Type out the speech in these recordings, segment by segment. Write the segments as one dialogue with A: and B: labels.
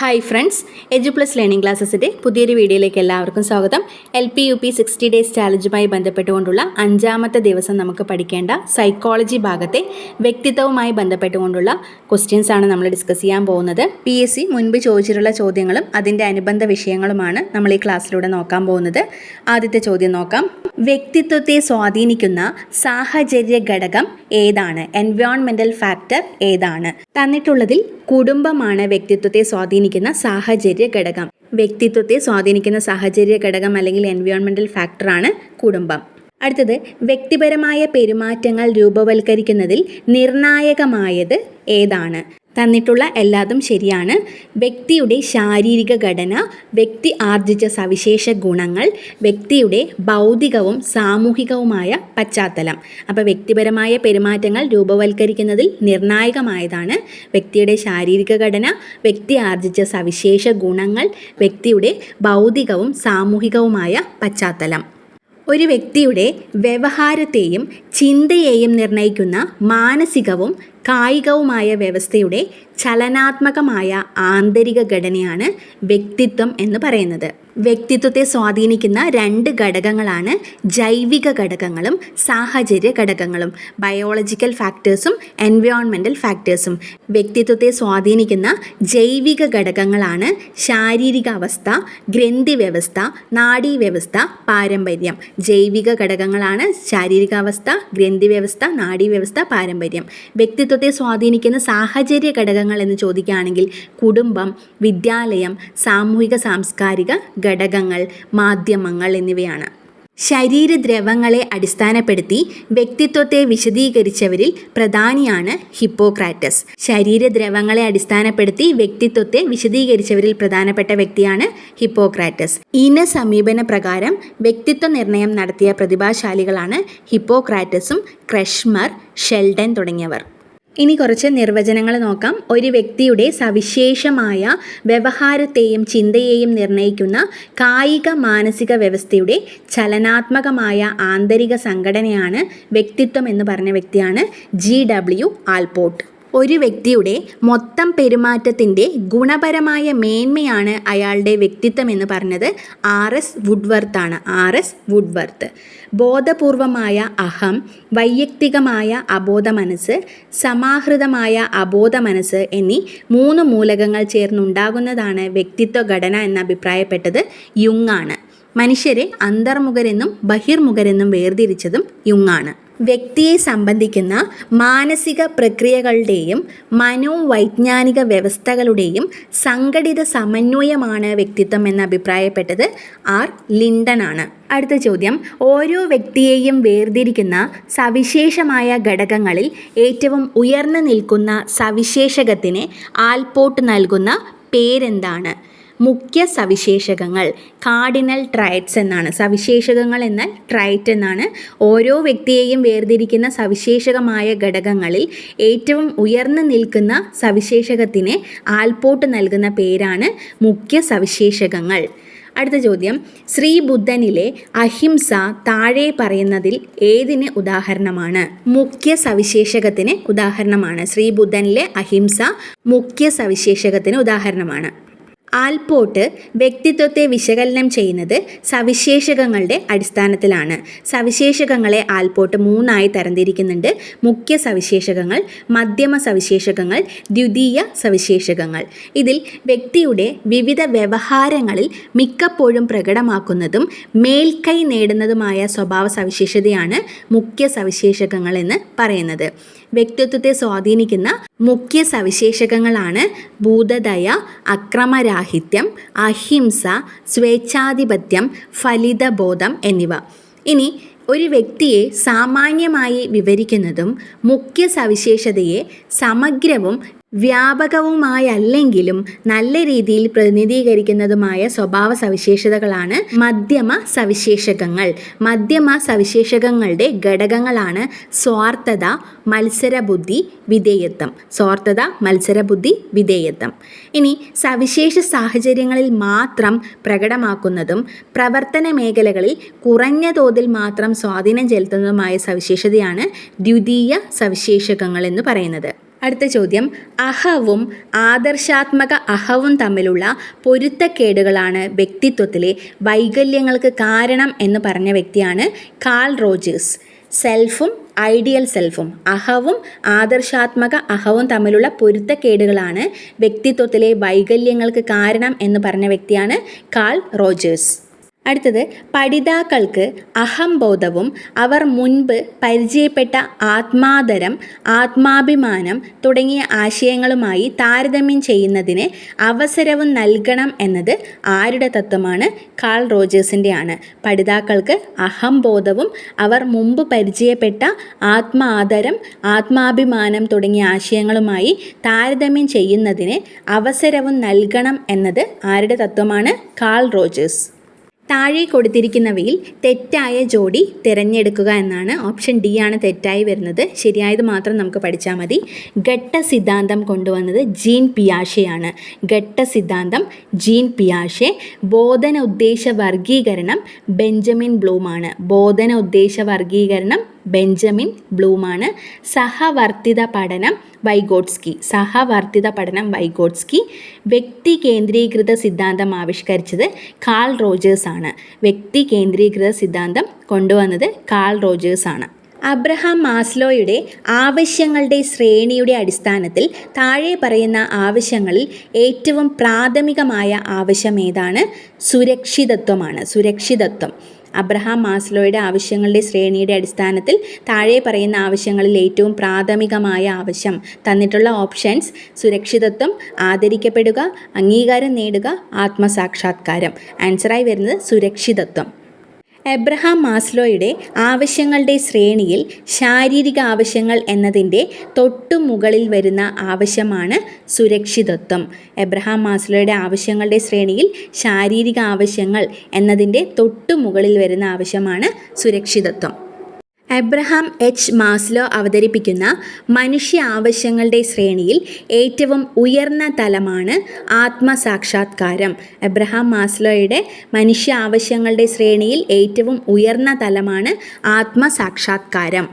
A: Hi friends Edu plus learning ക്ലാസ്സസിന്റെ പുതിയൊരു വീഡിയോയിലേക്ക് എല്ലാവർക്കും സ്വാഗതം. L P U P sixty days ചാലഞ്ചുമായി ബന്ധപ്പെട്ടുകൊണ്ടുള്ള അഞ്ചാമത്തെ ദിവസം നമുക്ക് പഠിക്കേണ്ട സൈക്കോളജി ഭാഗത്തെ വ്യക്തിത്വവുമായി ബന്ധപ്പെട്ടുകൊണ്ടുള്ള ക്വസ്റ്റ്യൻസ് ആണ് നമ്മൾ ഡിസ്കസ് ചെയ്യാൻ പോകുന്നത്. പി എസ് സി മുൻപ് ചോദിച്ചിട്ടുള്ള ചോദ്യങ്ങളും അതിന്റെ അനുബന്ധ വിഷയങ്ങളുമാണ് നമ്മൾ ഈ ക്ലാസ്സിലൂടെ നോക്കാൻ പോകുന്നത്. ആദ്യത്തെ ചോദ്യം നോക്കാം. വ്യക്തിത്വത്തെ സ്വാധീനിക്കുന്ന സാഹചര്യ ഘടകം ഏതാണ്? എൻവയോൺമെന്റൽ ഫാക്ടർ ഏതാണ്? തന്നിട്ടുള്ളതിൽ കുടുംബമാണ് വ്യക്തിത്വത്തെ സ്വാധീനിക്കുന്ന സാഹചര്യ ഘടകം. വ്യക്തിത്വത്തെ സ്വാധീനിക്കുന്ന സാഹചര്യ ഘടകം അല്ലെങ്കിൽ എൻവയോൺമെന്റൽ ഫാക്ടറാണ് കുടുംബം. അടുത്തത് വ്യക്തിപരമായ പെരുമാറ്റങ്ങൾ രൂപവൽക്കരിക്കുന്നതിൽ നിർണായകമായത് ഏതാണ്? തന്നിട്ടുള്ള എല്ലാതും ശരിയാണ്. വ്യക്തിയുടെ ശാരീരിക ഘടന വ്യക്തി ആർജിച്ച സവിശേഷ ഗുണങ്ങൾ വ്യക്തിയുടെ ഭൗതികവും സാമൂഹികവുമായ പശ്ചാത്തലം. അപ്പോൾ വ്യക്തിപരമായ പെരുമാറ്റങ്ങൾ രൂപവൽക്കരിക്കുന്നതിൽ നിർണായകമായതാണ് വ്യക്തിയുടെ ശാരീരിക ഘടന വ്യക്തി ആർജിച്ച സവിശേഷ ഗുണങ്ങൾ വ്യക്തിയുടെ ഭൗതികവും സാമൂഹികവുമായ പശ്ചാത്തലം. ഒരു വ്യക്തിയുടെ വ്യവഹാരത്തെയും ചിന്തയെയും നിർണയിക്കുന്ന മാനസികവും കായികവുമായ വ്യവസ്ഥയുടെ ചലനാത്മകമായ ആന്തരിക ഘടനയാണ് വ്യക്തിത്വം എന്ന് പറയുന്നത്. വ്യക്തിത്വത്തെ സ്വാധീനിക്കുന്ന രണ്ട് ഘടകങ്ങളാണ് ജൈവിക ഘടകങ്ങളും സാഹചര്യ ഘടകങ്ങളും. ബയോളജിക്കൽ ഫാക്ടേഴ്സും എൻവയോൺമെന്റൽ ഫാക്ടേഴ്സും വ്യക്തിത്വത്തെ സ്വാധീനിക്കുന്ന ജൈവിക ഘടകങ്ങളാണ് ശാരീരിക അവസ്ഥ ഗ്രന്ഥി വ്യവസ്ഥ നാഡീവ്യവസ്ഥ പാരമ്പര്യം. ജൈവിക ഘടകങ്ങളാണ് ശാരീരിക അവസ്ഥ ഗ്രന്ഥി വ്യവസ്ഥ നാഡീവ്യവസ്ഥ പാരമ്പര്യം. വ്യക്തിത്വത്തെ സ്വാധീനിക്കുന്ന സാഹചര്യ ഘടകങ്ങൾ എന്ന് ചോദിക്കുകയാണെങ്കിൽ കുടുംബം വിദ്യാലയം സാമൂഹിക സാംസ്കാരിക ഘടകങ്ങൾ മാധ്യമങ്ങൾ എന്നിവയാണ്. ശരീരദ്രവങ്ങളെ അടിസ്ഥാനപ്പെടുത്തി വ്യക്തിത്വത്തെ വിശദീകരിച്ചവരിൽ പ്രധാനിയാണ് ഹിപ്പോക്രാറ്റസ്. ശരീരദ്രവങ്ങളെ അടിസ്ഥാനപ്പെടുത്തി വ്യക്തിത്വത്തെ വിശദീകരിച്ചവരിൽ പ്രധാനപ്പെട്ട വ്യക്തിയാണ് ഹിപ്പോക്രാറ്റസ്. ഇന സമീപന പ്രകാരം വ്യക്തിത്വ നിർണയം നടത്തിയ പ്രതിഭാശാലികളാണ് ഹിപ്പോക്രാറ്റസും ക്രഷ്മർ ഷെൽഡൻ തുടങ്ങിയവർ. ഇനി കുറച്ച് നിർവചനങ്ങൾ നോക്കാം. ഒരു വ്യക്തിയുടെ സവിശേഷമായ വ്യവഹാരത്തെയും ചിന്തയെയും നിർണയിക്കുന്ന കായിക മാനസിക വ്യവസ്ഥയുടെ ചലനാത്മകമായ ആന്തരിക സംഘടനയാണ് വ്യക്തിത്വം എന്ന് പറഞ്ഞ വ്യക്തിയാണ് ജി ഡബ്ല്യു ആൽപോർട്ട് ഒരു വ്യക്തിയുടെ മൊത്തം പെരുമാറ്റത്തിന്റെ ഗുണപരമായ മേന്മയാണ് അയാളുടെ വ്യക്തിത്വം എന്ന് പറഞ്ഞത് R S Woodworth R S Woodworth. ബോധപൂർവമായ അഹം വൈയക്തികമായ അബോധ മനസ്സ് സമാഹൃതമായ അബോധ മനസ്സ് എന്നീ മൂന്ന് മൂലകങ്ങൾ ചേർന്നുണ്ടാകുന്നതാണ് വ്യക്തിത്വ ഘടന എന്ന് അഭിപ്രായപ്പെട്ടത് യുങ്ങാണ് മനുഷ്യരെ അന്തർമുഖരെന്നും ബഹിർമുഖരെന്നും വേർതിരിച്ചതും യുങ്ങാണ് വ്യക്തിയെ സംബന്ധിക്കുന്ന മാനസിക പ്രക്രിയകളുടെയും മനോവൈജ്ഞാനിക വ്യവസ്ഥകളുടെയും സംഘടിത സമന്വയമാണ് വ്യക്തിത്വം എന്ന് അഭിപ്രായപ്പെട്ടത് ആർ ലിണ്ടൺ ആണ് അടുത്ത ചോദ്യം. ഓരോ വ്യക്തിയെയും വേർതിരിക്കുന്ന സവിശേഷമായ ഘടകങ്ങളിൽ ഏറ്റവും ഉയർന്നു നിൽക്കുന്ന സവിശേഷകത്തിന് ആൽപോട്ട് നൽകുന്ന പേരെന്താണ്? മുഖ്യ സവിശേഷകങ്ങൾ. കാർഡിനൽ ട്രൈറ്റ്സ് എന്നാണ്. സവിശേഷകങ്ങൾ എന്നാൽ ട്രൈറ്റ് എന്നാണ്. ഓരോ വ്യക്തിയെയും വേർതിരിക്കുന്ന സവിശേഷകമായ ഘടകങ്ങളിൽ ഏറ്റവും ഉയർന്നു നിൽക്കുന്ന സവിശേഷകത്തിന് ആൽപോട്ട് നൽകുന്ന പേരാണ് മുഖ്യ സവിശേഷകങ്ങൾ. അടുത്ത ചോദ്യം. ശ്രീബുദ്ധനിലെ അഹിംസ താഴെ പറയുന്നതിൽ ഏതിന് ഉദാഹരണമാണ്? മുഖ്യ സവിശേഷകത്തിന് ഉദാഹരണമാണ്. ശ്രീബുദ്ധനിലെ അഹിംസ മുഖ്യ സവിശേഷകത്തിന് ഉദാഹരണമാണ്. ആൽപോട്ട് വ്യക്തിത്വത്തെ വിശകലനം ചെയ്യുന്നത് സവിശേഷകങ്ങളുടെ അടിസ്ഥാനത്തിലാണ്. സവിശേഷകങ്ങളെ ആൽപോട്ട് മൂന്നായി തരംതിരിക്കുന്നുണ്ട്. മുഖ്യ സവിശേഷകങ്ങൾ മധ്യമ സവിശേഷകങ്ങൾ ദ്വിതീയ സവിശേഷകങ്ങൾ. ഇതിൽ വ്യക്തിയുടെ വിവിധ വ്യവഹാരങ്ങളിൽ മിക്കപ്പോഴും പ്രകടമാക്കുന്നതും മേൽക്കൈ നേടുന്നതുമായ സ്വഭാവ സവിശേഷതയാണ് മുഖ്യ സവിശേഷകങ്ങൾ എന്ന് പറയുന്നത്. വ്യക്തിത്വത്തെ സ്വാധീനിക്കുന്ന മുഖ്യ സവിശേഷകങ്ങളാണ് ഭൂതദയ അക്രമരാഹിത്യം അഹിംസ സ്വേച്ഛാധിപത്യം ഫലിതബോധം എന്നിവ. ഇനി ഒരു വ്യക്തിയെ സാമാന്യമായി വിവരിക്കുന്നതും മുഖ്യ സവിശേഷതയെ സമഗ്രവും വ്യാപകവുമായല്ലെങ്കിലും നല്ല രീതിയിൽ പ്രതിനിധീകരിക്കുന്നതുമായ സ്വഭാവ സവിശേഷതകളാണ് മധ്യമ സവിശേഷകങ്ങൾ മധ്യമ സവിശേഷകങ്ങളുടെ ഘടകങ്ങളാണ് സ്വാർത്ഥത മത്സരബുദ്ധി വിധേയത്വം. സ്വാർത്ഥത മത്സരബുദ്ധി വിധേയത്വം. ഇനി സവിശേഷ സാഹചര്യങ്ങളിൽ മാത്രം പ്രകടമാക്കുന്നതും പ്രവർത്തന മേഖലകളിൽ കുറഞ്ഞ തോതിൽ മാത്രം സ്വാധീനം ചെലുത്തുന്നതുമായ സവിശേഷതയാണ് ദ്വിതീയ സവിശേഷകങ്ങൾ എന്ന് പറയുന്നത്. അടുത്ത ചോദ്യം. അഹവും ആദർശാത്മക അഹവും തമ്മിലുള്ള പൊരുത്തക്കേടുകളാണ് വ്യക്തിത്വത്തിലെ വൈകല്യങ്ങൾക്ക് കാരണം എന്ന് പറഞ്ഞ വ്യക്തിയാണ് കാൾ റോജേഴ്സ്. സെൽഫും ഐഡിയൽ സെൽഫും അഹവും ആദർശാത്മക അഹവും തമ്മിലുള്ള പൊരുത്തക്കേടുകളാണ് വ്യക്തിത്വത്തിലെ വൈകല്യങ്ങൾക്ക് കാരണം എന്ന് പറഞ്ഞ വ്യക്തിയാണ് കാൾ റോജേഴ്സ്. അടുത്തത് പഠിതാക്കൾക്ക് അഹംബോധവും അവർ മുൻപ് പരിചയപ്പെട്ട ആത്മാദരം ആത്മാഭിമാനം തുടങ്ങിയ ആശയങ്ങളുമായി താരതമ്യം ചെയ്യുന്നതിന് അവസരവും നൽകണം എന്നത് ആരുടെ തത്വമാണ്? കാൾ റോജേഴ്സിന്റെ ആണ് പഠിതാക്കൾക്ക് അഹംബോധവും അവർ മുമ്പ് പരിചയപ്പെട്ട ആത്മാദരം ആത്മാഭിമാനം തുടങ്ങിയ ആശയങ്ങളുമായി താരതമ്യം ചെയ്യുന്നതിന് അവസരവും നൽകണം എന്നത് ആരുടെ തത്വമാണ്? Carl Rogers. താഴെ കൊടുത്തിരിക്കുന്നവയിൽ തെറ്റായ ജോഡി തിരഞ്ഞെടുക്കുക എന്നാണ് ഓപ്ഷൻ ഡി ആണ് തെറ്റായി വരുന്നത്. ശരിയായത് മാത്രം നമുക്ക് പഠിച്ചാൽ മതി. ഘട്ട സിദ്ധാന്തം കൊണ്ടുവന്നത് ജീൻ പിയാഷെയാണ്. ഘട്ട സിദ്ധാന്തം ജീൻ പിയാഷെ ബോധന ഉദ്ദേശ വർഗീകരണം ബെഞ്ചമിൻ ബ്ലൂമാണ്. ബോധന ഉദ്ദേശ വർഗീകരണം ബെഞ്ചമിൻ ബ്ലൂമാണ്. സഹവർത്തിത പഠനം വൈഗോട്സ്കി. സഹവർത്തിത പഠനം വൈഗോട്സ്കി. വ്യക്തി കേന്ദ്രീകൃത സിദ്ധാന്തം ആവിഷ്കരിച്ചത് കാൾ റോജേഴ്സ് ആണ്. വ്യക്തി കേന്ദ്രീകൃത സിദ്ധാന്തം കൊണ്ടുവന്നത് കാൾ റോജേഴ്സ് ആണ്. അബ്രഹാം മാസ്ലോയുടെ ആവശ്യങ്ങളുടെ ശ്രേണിയുടെ അടിസ്ഥാനത്തിൽ താഴെ പറയുന്ന ആവശ്യങ്ങളിൽ ഏറ്റവും പ്രാഥമികമായ ആവശ്യം ഏതാണ്? സുരക്ഷിതത്വമാണ്. സുരക്ഷിതത്വം. അബ്രഹാം മാസ്ലോയുടെ ആവശ്യങ്ങളുടെ ശ്രേണിയുടെ അടിസ്ഥാനത്തിൽ താഴെ പറയുന്ന ആവശ്യങ്ങളിൽ ഏറ്റവും പ്രാഥമികമായ ആവശ്യം തന്നിട്ടുള്ള ഓപ്ഷൻസ് സുരക്ഷിതത്വം ആദരിക്കപ്പെടുക അംഗീകാരം നേടുക ആത്മസാക്ഷാത്കാരം. ആൻസറായി വരുന്നത് സുരക്ഷിതത്വം. എബ്രഹാം മാസ്ലോയുടെ ആവശ്യങ്ങളുടെ ശ്രേണിയിൽ ശാരീരിക ആവശ്യങ്ങൾ എന്നതിന്റെ തൊട്ടു മുകളിൽ വരുന്ന ആവശ്യമാണ് സുരക്ഷിതത്വം. എബ്രഹാം മാസ്ലോയുടെ ആവശ്യങ്ങളുടെ ശ്രേണിയിൽ ശാരീരിക ആവശ്യങ്ങൾ എന്നതിന്റെ തൊട്ടു മുകളിൽ വരുന്ന ആവശ്യമാണ് സുരക്ഷിതത്വം. എബ്രഹാം എച്ച് മാസ്ലോ അവതരിപ്പിക്കുന്ന മനുഷ്യ ആവശ്യങ്ങളുടെ ശ്രേണിയിൽ ഏറ്റവും ഉയർന്ന തലമാണ് ആത്മസാക്ഷാത്കാരം. എബ്രഹാം മാസ്ലോയുടെ മനുഷ്യ ആവശ്യങ്ങളുടെ ശ്രേണിയിൽ ഏറ്റവും ഉയർന്ന തലമാണ് ആത്മസാക്ഷാത്കാരം.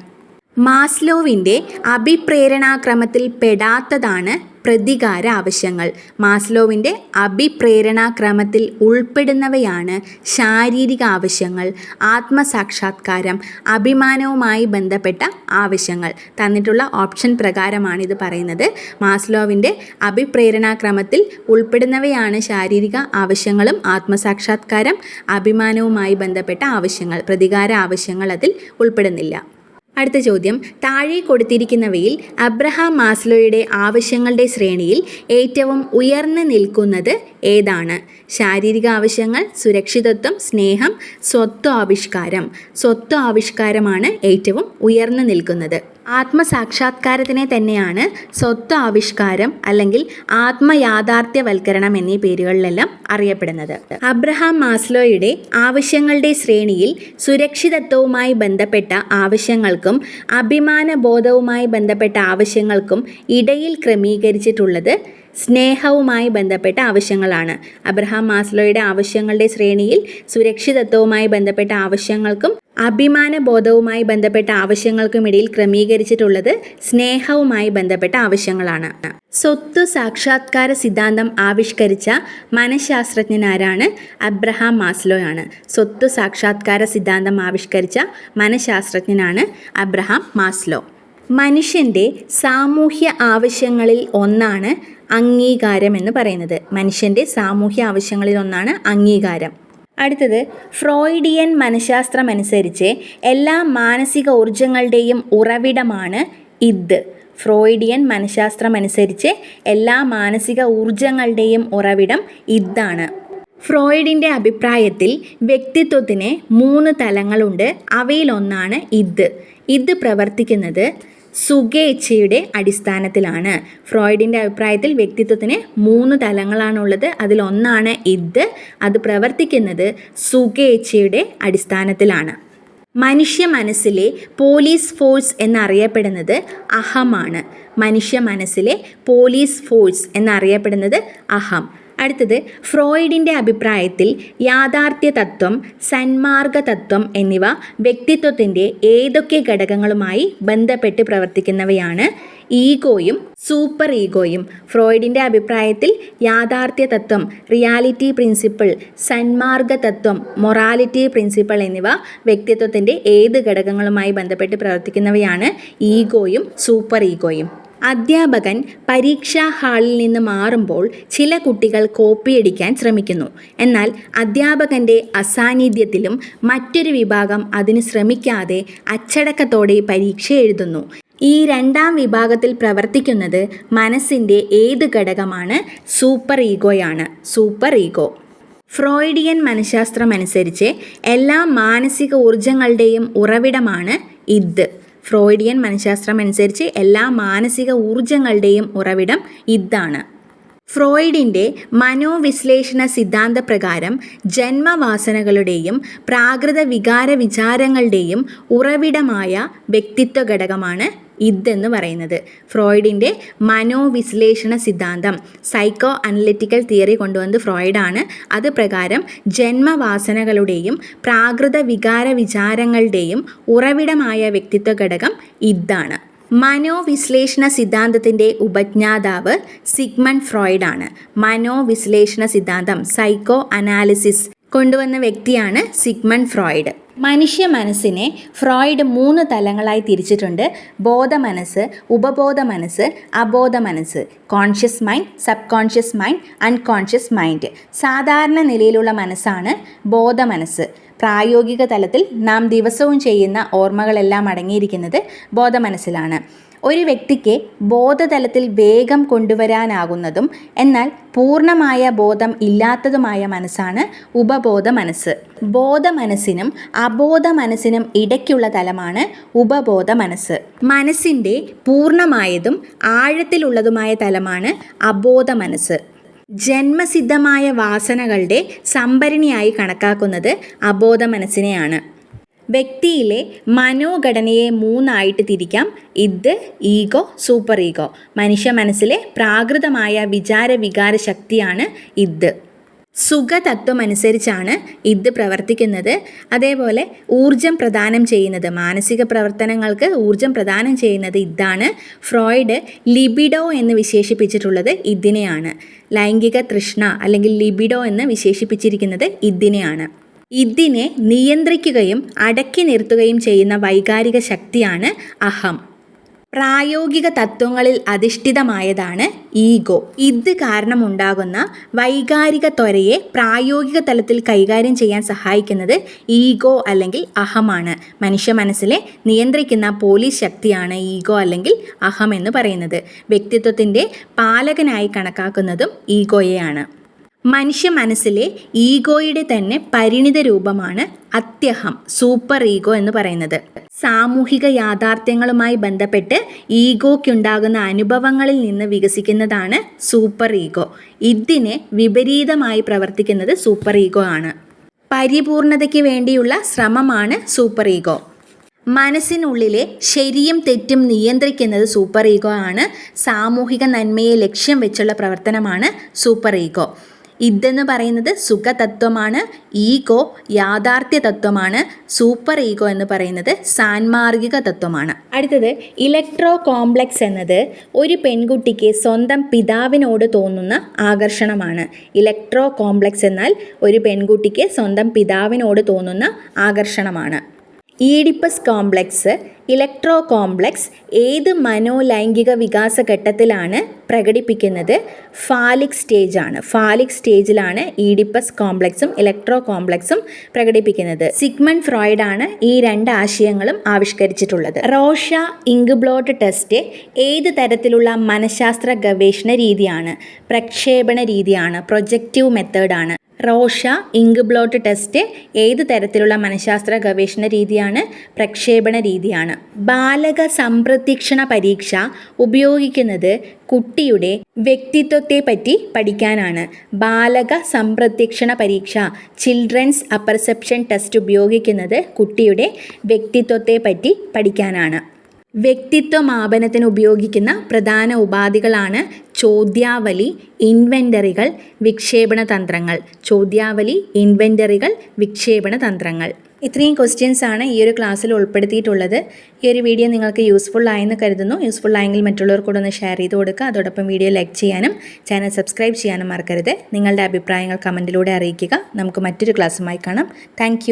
A: മാസ്ലോവിന്റെ അഭിപ്രേരണാക്രമത്തിൽ പെടാത്തതാണ് പ്രതികാര ആവശ്യങ്ങൾ. മാസ്ലോവിന്റെ അഭിപ്രേരണാക്രമത്തിൽ ഉൾപ്പെടുന്നവയാണ് ശാരീരിക ആവശ്യങ്ങൾ ആത്മസാക്ഷാത്കാരം അഭിമാനവുമായി ബന്ധപ്പെട്ട ആവശ്യങ്ങൾ. തന്നിട്ടുള്ള ഓപ്ഷൻ പ്രകാരമാണിത് പറയുന്നത്. മാസ്ലോവിന്റെ അഭിപ്രേരണാക്രമത്തിൽ ഉൾപ്പെടുന്നവയാണ് ശാരീരിക ആവശ്യങ്ങളും ആത്മസാക്ഷാത്കാരം അഭിമാനവുമായി ബന്ധപ്പെട്ട ആവശ്യങ്ങൾ. പ്രതികാര ആവശ്യങ്ങൾ അതിൽ ഉൾപ്പെടുന്നില്ല. അടുത്ത ചോദ്യം. താഴെ കൊടുത്തിരിക്കുന്നവയിൽ അബ്രഹാം മാസ്ലോയുടെ ആവശ്യങ്ങളുടെ ശ്രേണിയിൽ ഏറ്റവും ഉയർന്നു നിൽക്കുന്നത് ഏതാണ്? ശാരീരിക ആവശ്യങ്ങൾ സുരക്ഷിതത്വം സ്നേഹം സ്വത്വ ആവിഷ്കാരം. സ്വത്വ ആവിഷ്കാരമാണ് ഏറ്റവും ഉയർന്നു നിൽക്കുന്നത്. ആത്മസാക്ഷാത്കാരത്തിനെ തന്നെയാണ് സ്വത്വ ആവിഷ്കാരം അല്ലെങ്കിൽ ആത്മയാഥാർത്ഥ്യവൽക്കരണം എന്നീ പേരുകളിലെല്ലാം അറിയപ്പെടുന്നത്. അബ്രഹാം മാസ്ലോയുടെ ആവശ്യങ്ങളുടെ ശ്രേണിയിൽ സുരക്ഷിതത്വവുമായി ബന്ധപ്പെട്ട ആവശ്യങ്ങൾക്കും അഭിമാനബോധവുമായി ബന്ധപ്പെട്ട ആവശ്യങ്ങൾക്കും ഇടയിൽ ക്രമീകരിച്ചിട്ടുള്ളത് സ്നേഹവുമായി ബന്ധപ്പെട്ട ആവശ്യങ്ങളാണ്. അബ്രഹാം മാസ്ലോയുടെ ആവശ്യങ്ങളുടെ ശ്രേണിയിൽ സുരക്ഷിതത്വവുമായി ബന്ധപ്പെട്ട ആവശ്യങ്ങൾക്കും അഭിമാനബോധവുമായി ബന്ധപ്പെട്ട ആവശ്യങ്ങൾക്കും ഇടയിൽ ക്രമീകരിച്ചിട്ടുള്ളത് സ്നേഹവുമായി ബന്ധപ്പെട്ട ആവശ്യങ്ങളാണ്. സ്വത്ത് സാക്ഷാത്കാര സിദ്ധാന്തം ആവിഷ്കരിച്ച മനഃശാസ്ത്രജ്ഞനാരാണ് അബ്രഹാം മാസ്ലോയാണ് സ്വത്ത് സാക്ഷാത്കാര സിദ്ധാന്തം ആവിഷ്കരിച്ച മനഃശാസ്ത്രജ്ഞനാണ് അബ്രഹാം മാസ്ലോ. മനുഷ്യന്റെ സാമൂഹ്യ ആവശ്യങ്ങളിൽ ഒന്നാണ് അംഗീകാരം എന്ന് പറയുന്നത്. മനുഷ്യന്റെ സാമൂഹ്യ ആവശ്യങ്ങളിൽ ഒന്നാണ് അംഗീകാരം. അടുത്തത് ഫ്രോയിഡിയൻ മനഃശാസ്ത്രം അനുസരിച്ച് എല്ലാ മാനസിക ഊർജങ്ങളുടെയും ഉറവിടമാണ് ഇത്. ഫ്രോയിഡിയൻ മനഃശാസ്ത്രം അനുസരിച്ച് എല്ലാ മാനസിക ഊർജങ്ങളുടെയും ഉറവിടം ഇതാണ്. ഫ്രോയിഡിന്റെ അഭിപ്രായത്തിൽ വ്യക്തിത്വത്തിന് മൂന്ന് തലങ്ങളുണ്ട്. അവയിലൊന്നാണ് ഇത്. ഇത് പ്രവർത്തിക്കുന്നത് സുഖേച്ഛയുടെ അടിസ്ഥാനത്തിലാണ്. ഫ്രോയിഡിന്റെ അഭിപ്രായത്തിൽ വ്യക്തിത്വത്തിന് മൂന്ന് തലങ്ങളാണുള്ളത്. അതിലൊന്നാണ് ഇത്. അത് പ്രവർത്തിക്കുന്നത് സുഖേച്ഛയുടെ അടിസ്ഥാനത്തിലാണ്. മനുഷ്യ മനസ്സിലെ പോലീസ് ഫോഴ്സ് എന്നറിയപ്പെടുന്നത് അഹമാണ്. മനുഷ്യ മനസ്സിലെ പോലീസ് ഫോഴ്സ് എന്നറിയപ്പെടുന്നത് അഹം. അടുത്തത് ഫ്രോയിഡിന്റെ അഭിപ്രായത്തിൽ യാഥാർത്ഥ്യ തത്വം സന്മാർഗ തത്വം എന്നിവ വ്യക്തിത്വത്തിന്റെ ഏതൊക്കെ ഘടകങ്ങളുമായി ബന്ധപ്പെട്ട് പ്രവർത്തിക്കുന്നവയാണ്? ഈഗോയും സൂപ്പർ ഈഗോയും ഫ്രോയിഡിന്റെ അഭിപ്രായത്തിൽ യാഥാർത്ഥ്യ തത്വം റിയാലിറ്റി പ്രിൻസിപ്പിൾ സന്മാർഗ തത്വം മൊറാലിറ്റി പ്രിൻസിപ്പിൾ എന്നിവ വ്യക്തിത്വത്തിന്റെ ഏത് ഘടകങ്ങളുമായി ബന്ധപ്പെട്ട് പ്രവർത്തിക്കുന്നവയാണ്? ഈഗോയും സൂപ്പർ ഈഗോയും അധ്യാപകൻ പരീക്ഷാ ഹാളിൽ നിന്ന് മാറുമ്പോൾ ചില കുട്ടികൾ കോപ്പിയടിക്കാൻ ശ്രമിക്കുന്നു. എന്നാൽ അധ്യാപകന്റെ അസാന്നിധ്യത്തിലും മറ്റൊരു വിഭാഗം അതിന് ശ്രമിക്കാതെ അച്ചടക്കത്തോടെ പരീക്ഷ എഴുതുന്നു. ഈ രണ്ടാം വിഭാഗത്തിൽ പ്രവർത്തിക്കുന്നത് മനസ്സിന്റെ ഏത് ഘടകമാണ്? സൂപ്പർ ഈഗോയാണ്. Super ego. ഫ്രോയിഡിയൻ മനഃശാസ്ത്രമനുസരിച്ച് എല്ലാ മാനസിക ഊർജങ്ങളുടെയും ഉറവിടമാണ് ഇത്. ഫ്രോയിഡിയൻ മനഃശാസ്ത്രം അനുസരിച്ച് എല്ലാ മാനസിക ഊർജങ്ങളുടെയും ഉറവിടം ഇതാണ്. ഫ്രോയിഡിന്റെ മനോവിശ്ലേഷണ സിദ്ധാന്തപ്രകാരം ജന്മവാസനകളുടെയും പ്രാകൃത വികാര വിചാരങ്ങളുടെയും ഉറവിടമായ വ്യക്തിത്വ ഘടകമാണ് ഇതെന്ന് പറയുന്നത്. ഫ്രോയിഡിന്റെ മനോവിശ്ലേഷണ സിദ്ധാന്തം സൈക്കോ അനലിറ്റിക്കൽ തിയറി കൊണ്ടുവന്നത് ഫ്രോയിഡാണ്. അത് പ്രകാരം ജന്മവാസനകളുടെയും പ്രാകൃത വികാര വിചാരങ്ങളുടെയും ഉറവിടമായ വ്യക്തിത്വ ഘടകം ഇതാണ്. മനോവിശ്ലേഷണ സിദ്ധാന്തത്തിന്റെ ഉപജ്ഞാതാവ് സിഗ്മൺ ഫ്രോയിഡ് ആണ് മനോവിശ്ലേഷണ സിദ്ധാന്തം സൈക്കോ അനാലിസിസ് കൊണ്ടുവന്ന വ്യക്തിയാണ് സിഗ്മൺ ഫ്രോയിഡ്. മനുഷ്യ മനസ്സിനെ ഫ്രോയിഡ് മൂന്ന് തലങ്ങളായി തിരിച്ചിട്ടുണ്ട്. ബോധ മനസ്സ് ഉപബോധ മനസ്സ് അബോധ മനസ്സ് conscious mind subconscious mind unconscious mind സാധാരണ നിലയിലുള്ള മനസ്സാണ് ബോധമനസ്സ് പ്രായോഗിക തലത്തിൽ നാം ദിവസവും ചെയ്യുന്ന ഓർമ്മകളെല്ലാം അടങ്ങിയിരിക്കുന്നത് ബോധമനസ്സിലാണ്. ഒരു വ്യക്തിക്ക് ബോധതലത്തിൽ വേഗം കൊണ്ടുവരാനാകുന്നതും എന്നാൽ പൂർണമായ ബോധം ഇല്ലാത്തതുമായ മനസ്സാണ് ഉപബോധ മനസ്സ് ബോധ മനസ്സിനും അബോധ മനസ്സിനും ഇടയ്ക്കുള്ള തലമാണ് ഉപബോധ മനസ്സ് മനസ്സിന്റെ പൂർണമായതും ആഴത്തിലുള്ളതുമായ തലമാണ് അബോധ മനസ്സ് ജന്മസിദ്ധമായ വാസനകളുടെ സംഭരണിയായി കണക്കാക്കുന്നത് അബോധ മനസ്സിനെയാണ് വ്യക്തിയിലെ മനോഘടനയെ മൂന്നായിട്ട് തിരിക്കാം. ഇത് ഈഗോ സൂപ്പർ ഈഗോ. മനുഷ്യ മനസ്സിലെ പ്രാകൃതമായ വിചാര വികാര ശക്തിയാണ് ഇത്. സുഖതത്വമനുസരിച്ചാണ് ഇത് പ്രവർത്തിക്കുന്നത്. അതേപോലെ ഊർജം പ്രദാനം ചെയ്യുന്നത് മാനസിക പ്രവർത്തനങ്ങൾക്ക് ഊർജം പ്രദാനം ചെയ്യുന്നത് ഇതാണ്. ഫ്രോയിഡ് ലിബിഡോ എന്ന് വിശേഷിപ്പിച്ചിട്ടുള്ളത് ഇതിനെയാണ്. ലൈംഗിക തൃഷ്ണ അല്ലെങ്കിൽ ലിബിഡോ എന്ന് വിശേഷിപ്പിച്ചിരിക്കുന്നത് ഇതിനെയാണ്. ഇതിനെ നിയന്ത്രിക്കുകയും അടക്കി നിർത്തുകയും ചെയ്യുന്ന വൈകാരിക ശക്തിയാണ് അഹം. പ്രായോഗിക തത്വങ്ങളിൽ അധിഷ്ഠിതമായതാണ് ഈഗോ. ഇത് കാരണമുണ്ടാകുന്ന വൈകാരിക ത്വരയെ പ്രായോഗിക തലത്തിൽ കൈകാര്യം ചെയ്യാൻ സഹായിക്കുന്നത് ഈഗോ അല്ലെങ്കിൽ അഹമാണ്. മനുഷ്യ മനസ്സിലെ നിയന്ത്രിക്കുന്ന പോലീസ് ശക്തിയാണ് ഈഗോ അല്ലെങ്കിൽ അഹം എന്ന് പറയുന്നത്. വ്യക്തിത്വത്തിന്റെ പാലകനായി കണക്കാക്കുന്നതും ഈഗോയെയാണ്. മനുഷ്യ മനസ്സിലെ ഈഗോയുടെ തന്നെ പരിണിത രൂപമാണ് അത്യഹം സൂപ്പർ ഈഗോ എന്ന് പറയുന്നത്. സാമൂഹിക യാഥാർത്ഥ്യങ്ങളുമായി ബന്ധപ്പെട്ട് ഈഗോയ്ക്കുണ്ടാകുന്ന അനുഭവങ്ങളിൽ നിന്ന് വികസിക്കുന്നതാണ് സൂപ്പർ ഈഗോ. ഇതിനെ വിപരീതമായി പ്രവർത്തിക്കുന്നത് സൂപ്പർ ഈഗോ ആണ്. പരിപൂർണതയ്ക്ക് വേണ്ടിയുള്ള ശ്രമമാണ് സൂപ്പർ ഈഗോ. മനസ്സിനുള്ളിലെ ശരിയും തെറ്റും നിയന്ത്രിക്കുന്നത് സൂപ്പർ ഈഗോ ആണ്. സാമൂഹിക നന്മയെ ലക്ഷ്യം വെച്ചുള്ള പ്രവർത്തനമാണ് സൂപ്പർ ഈഗോ. ഇതെന്ന് പറയുന്നത് സുഖതത്വമാണ്. ഈഗോ യാഥാർത്ഥ്യ തത്വമാണ് സൂപ്പർ ഈഗോ എന്ന് പറയുന്നത് സാൻമാർഗിക തത്വമാണ്. അടുത്തത് ഇലക്ട്രോ കോംപ്ലക്സ് എന്നത് ഒരു പെൺകുട്ടിക്ക് സ്വന്തം പിതാവിനോട് തോന്നുന്ന ആകർഷണമാണ്. ഇലക്ട്രോ കോംപ്ലക്സ് എന്നാൽ ഒരു പെൺകുട്ടിക്ക് സ്വന്തം പിതാവിനോട് തോന്നുന്ന ആകർഷണമാണ്. ഈഡിപ്പസ് കോംപ്ലക്സ് ഇലക്ട്രോ കോംപ്ലക്സ് ഏത് മനോലൈംഗിക വികാസ ഘട്ടത്തിലാണ് പ്രകടിപ്പിക്കുന്നത്? ഫാലിക് സ്റ്റേജ് ആണ് ഫാലിക് സ്റ്റേജിലാണ് ഈഡിപ്പസ് കോംപ്ലക്സും ഇലക്ട്രോ കോംപ്ലക്സും പ്രകടിപ്പിക്കുന്നത്. സിഗ്മൺ ഫ്രോയിഡാണ് ഈ രണ്ട് ആശയങ്ങളും ആവിഷ്കരിച്ചിട്ടുള്ളത്. റോഷ ഇങ്ക്ബ്ലോട്ട് ടെസ്റ്റ് ഏത് തരത്തിലുള്ള മനഃശാസ്ത്ര ഗവേഷണ രീതിയാണ്? പ്രക്ഷേപണ രീതിയാണ്. പ്രൊജക്റ്റീവ് മെത്തേഡാണ്. റോഷ ഇങ്ക് ബ്ലോട്ട് ടെസ്റ്റ് ഏത് തരത്തിലുള്ള മനഃശാസ്ത്ര ഗവേഷണ രീതിയാണ് പ്രക്ഷേപണ രീതിയാണ്. ബാലക സംപ്രതീക്ഷണ പരീക്ഷ ഉപയോഗിക്കുന്നത് കുട്ടിയുടെ വ്യക്തിത്വത്തെ പറ്റി പഠിക്കാനാണ്. ബാലക സംപ്രതീക്ഷണ പരീക്ഷ ചിൽഡ്രൻസ് അപ്പർസെപ്ഷൻ ടെസ്റ്റ് ഉപയോഗിക്കുന്നത് കുട്ടിയുടെ വ്യക്തിത്വത്തെ പറ്റി പഠിക്കാനാണ്. വ്യക്തിത്വ മാപനത്തിന് ഉപയോഗിക്കുന്ന പ്രധാന ഉപാധികളാണ് ചോദ്യാവലി ഇൻവെന്ററികൾ വിക്ഷേപണ തന്ത്രങ്ങൾ. ചോദ്യാവലി ഇൻവെന്ററികൾ വിക്ഷേപണ തന്ത്രങ്ങൾ. ഇത്രയും ക്വസ്റ്റ്യൻസ് ആണ് ഈ ഒരു ക്ലാസ്സിൽ ഉൾപ്പെടുത്തിയിട്ടുള്ളത്. ഈ ഒരു വീഡിയോ നിങ്ങൾക്ക് യൂസ്ഫുൾ ആയെന്ന് കരുതുന്നു. യൂസ്ഫുൾ ആയെങ്കിൽ മറ്റുള്ളവർക്കൂടെ ഒന്ന് ഷെയർ ചെയ്ത് കൊടുക്കുക. അതോടൊപ്പം വീഡിയോ ലൈക്ക് ചെയ്യാനും ചാനൽ സബ്സ്ക്രൈബ് ചെയ്യാനും മറക്കരുത്. നിങ്ങളുടെ അഭിപ്രായങ്ങൾ കമന്റിലൂടെ അറിയിക്കുക. നമുക്ക് മറ്റൊരു ക്ലാസ്സുമായി കാണാം. താങ്ക്